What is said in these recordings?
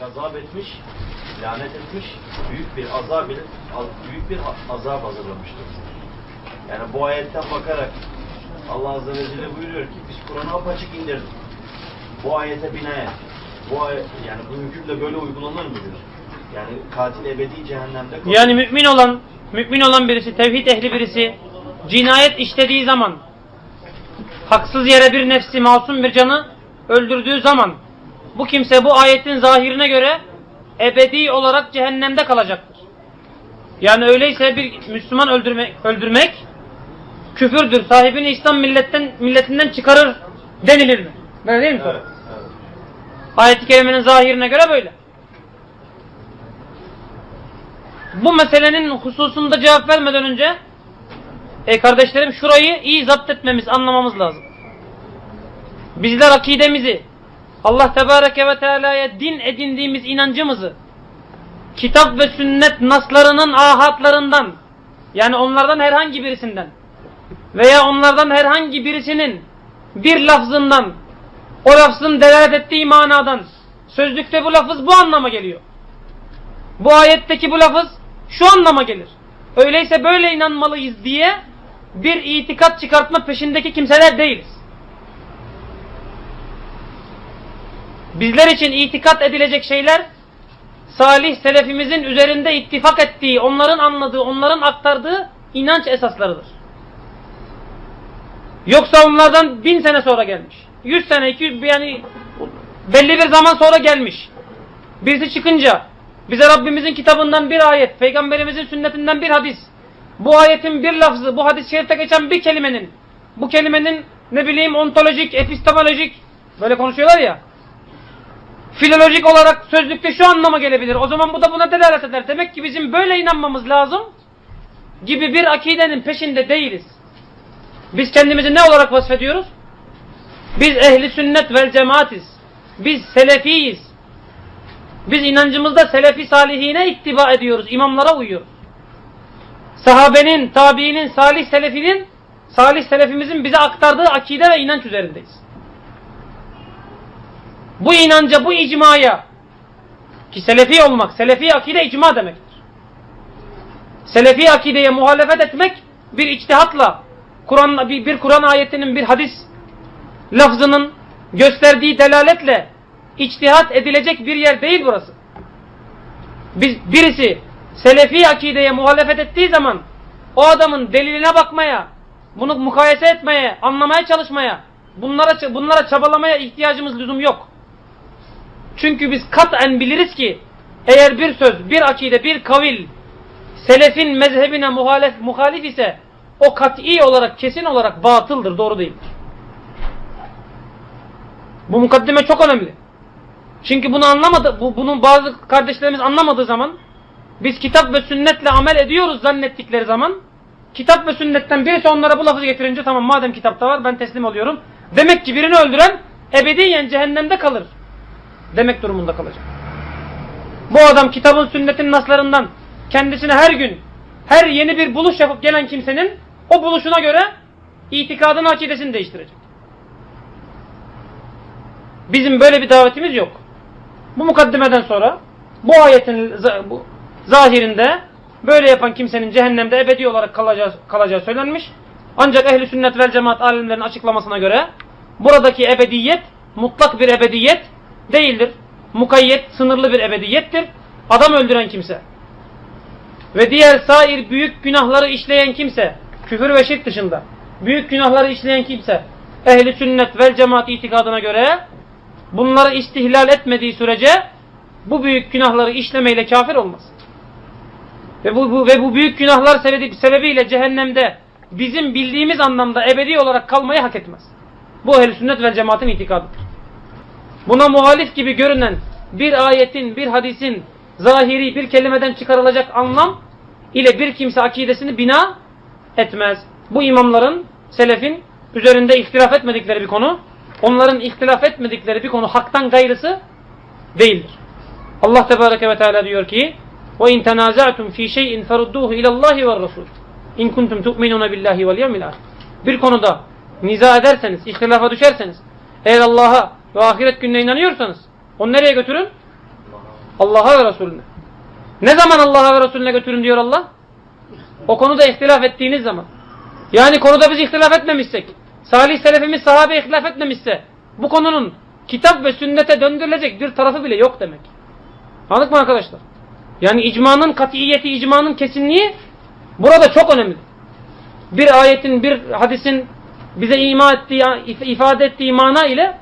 gazap etmiş, lanet etmiş, büyük bir azab ile büyük bir azap hazırlamıştır. Yani bu ayetten bakarak Allah Azze ve Celle buyuruyor ki biz Kur'an'ı apaçık indirdik. Bu ayete binaen bu ayet, yani bu hüküm de böyle uygulanır mı diyor. Yani katil ebedi cehennemde kalır. Yani mümin olan, mümin olan birisi, tevhid ehli birisi cinayet işlediği zaman haksız yere bir nefsi, masum bir canı öldürdüğü zaman bu kimse bu ayetin zahirine göre ebedi olarak cehennemde kalacaktır. Yani öyleyse bir Müslüman öldürmek, öldürmek küfürdür. Sahibini İslam milletten milletinden çıkarır denilir mi? Böyle değil mi? Evet, evet. Ayet-i kerimenin zahirine göre böyle. Bu meselenin hususunda cevap vermeden önce e kardeşlerim şurayı iyi zapt etmemiz, anlamamız lazım. Bizler akidemizi, Allah Tebareke ve Teala'ya din edindiğimiz inancımızı, kitap ve sünnet naslarının ahatlarından, yani onlardan herhangi birisinden veya onlardan herhangi birisinin bir lafzından, o lafzın delalet ettiği manadan, sözlükte bu lafız bu anlama geliyor. Bu ayetteki bu lafız şu anlama gelir. Öyleyse böyle inanmalıyız diye bir itikat çıkartma peşindeki kimseler değiliz. Bizler için itikat edilecek şeyler salih selefimizin üzerinde ittifak ettiği, onların anladığı, onların aktardığı inanç esaslarıdır. Yoksa onlardan bin sene sonra gelmiş. Yüz sene, iki yüz yani belli bir zaman sonra gelmiş. Birisi çıkınca bize Rabbimizin kitabından bir ayet, peygamberimizin sünnetinden bir hadis, bu ayetin bir lafzı, bu hadis-i şerifte geçen bir kelimenin, bu kelimenin ne bileyim ontolojik, epistemolojik, böyle konuşuyorlar ya, filolojik olarak sözlükte şu anlama gelebilir. O zaman bu da buna delalet eder. Demek ki bizim böyle inanmamız lazım gibi bir akidenin peşinde değiliz. Biz kendimizi ne olarak vasfediyoruz? Biz ehli sünnet vel cemaatiz. Biz selefiyiz. Biz inancımızda selefi salihine ittiba ediyoruz. imamlara uyuyoruz. Sahabenin, tabiinin, salih selefinin, salih selefimizin bize aktardığı akide ve inanç üzerindeyiz. Bu inanca, bu icmaya ki selefi olmak, selefi akide icma demektir. Selefi akideye muhalefet etmek bir içtihatla Kur'an bir, bir Kur'an ayetinin bir hadis lafzının gösterdiği delaletle içtihat edilecek bir yer değil burası. Biz birisi selefi akideye muhalefet ettiği zaman o adamın deliline bakmaya, bunu mukayese etmeye, anlamaya çalışmaya, bunlara bunlara çabalamaya ihtiyacımız lüzum yok. Çünkü biz katen biliriz ki eğer bir söz, bir akide, bir kavil selefin mezhebine muhalef, muhalif ise o kat'i olarak, kesin olarak batıldır, doğru değildir. Bu mukaddime çok önemli. Çünkü bunu anlamadı, bu, bunu bazı kardeşlerimiz anlamadığı zaman biz kitap ve sünnetle amel ediyoruz zannettikleri zaman kitap ve sünnetten birisi onlara bu lafızı getirince tamam madem kitapta var ben teslim oluyorum. Demek ki birini öldüren ebediyen cehennemde kalır. Demek durumunda kalacak. Bu adam kitabın sünnetin naslarından kendisine her gün her yeni bir buluş yapıp gelen kimsenin o buluşuna göre itikadını akidesini değiştirecek. Bizim böyle bir davetimiz yok. Bu mukaddimeden sonra bu ayetin zahirinde böyle yapan kimsenin cehennemde ebedi olarak kalacağı, kalacağı söylenmiş. Ancak ehli sünnet vel cemaat alimlerinin açıklamasına göre buradaki ebediyet mutlak bir ebediyet değildir. Mukayyet, sınırlı bir ebediyettir. Adam öldüren kimse ve diğer sair büyük günahları işleyen kimse, küfür ve şirk dışında büyük günahları işleyen kimse ehli sünnet vel cemaat itikadına göre bunları istihlal etmediği sürece bu büyük günahları işlemeyle kafir olmaz. Ve bu, bu ve bu büyük günahlar sebebi, sebebiyle cehennemde bizim bildiğimiz anlamda ebedi olarak kalmayı hak etmez. Bu ehl sünnet vel cemaatin itikadıdır Buna muhalif gibi görünen bir ayetin, bir hadisin zahiri bir kelimeden çıkarılacak anlam ile bir kimse akidesini bina etmez. Bu imamların, selefin üzerinde ihtilaf etmedikleri bir konu, onların ihtilaf etmedikleri bir konu haktan gayrısı değildir. Allah Tebareke ve Teala diyor ki وَاِنْ تَنَازَعْتُمْ ف۪ي شَيْءٍ فَرُدُّوهُ اِلَى اللّٰهِ وَالرَّسُولِ اِنْ كُنْتُمْ تُؤْمِنُونَ بِاللّٰهِ وَالْيَوْمِ الْآخِرِ Bir konuda niza ederseniz, ihtilafa düşerseniz, eğer Allah'a ve ahiret gününe inanıyorsanız, onu nereye götürün? Allah'a ve Resulüne. Ne zaman Allah'a ve Resulüne götürün diyor Allah? O konuda ihtilaf ettiğiniz zaman. Yani konuda biz ihtilaf etmemişsek, salih selefimiz sahabe ihtilaf etmemişse, bu konunun kitap ve sünnete döndürülecek bir tarafı bile yok demek. Anladık mı arkadaşlar? Yani icmanın katiyeti, icmanın kesinliği burada çok önemli. Bir ayetin, bir hadisin bize ima ettiği, if- ifade ettiği mana ile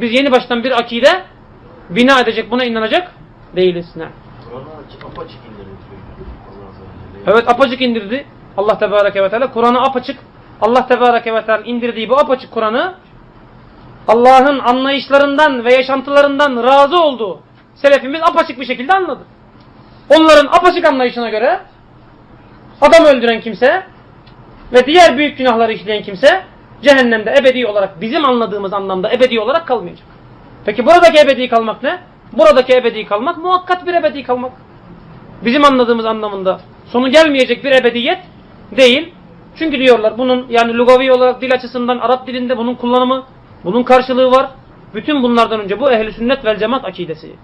biz yeni baştan bir akide bina edecek, buna inanacak değiliz. Ne? Apaçık indirdi. Evet apaçık indirdi. Allah Tebareke ve Teala Kur'an'ı apaçık Allah Tebareke ve Teala indirdiği bu apaçık Kur'an'ı Allah'ın anlayışlarından ve yaşantılarından razı olduğu selefimiz apaçık bir şekilde anladı. Onların apaçık anlayışına göre adam öldüren kimse ve diğer büyük günahları işleyen kimse cehennemde ebedi olarak bizim anladığımız anlamda ebedi olarak kalmayacak. Peki buradaki ebedi kalmak ne? Buradaki ebedi kalmak muhakkat bir ebedi kalmak bizim anladığımız anlamında sonu gelmeyecek bir ebediyet değil. Çünkü diyorlar bunun yani lugavi olarak dil açısından Arap dilinde bunun kullanımı, bunun karşılığı var. Bütün bunlardan önce bu ehli sünnet vel cemaat akidesi.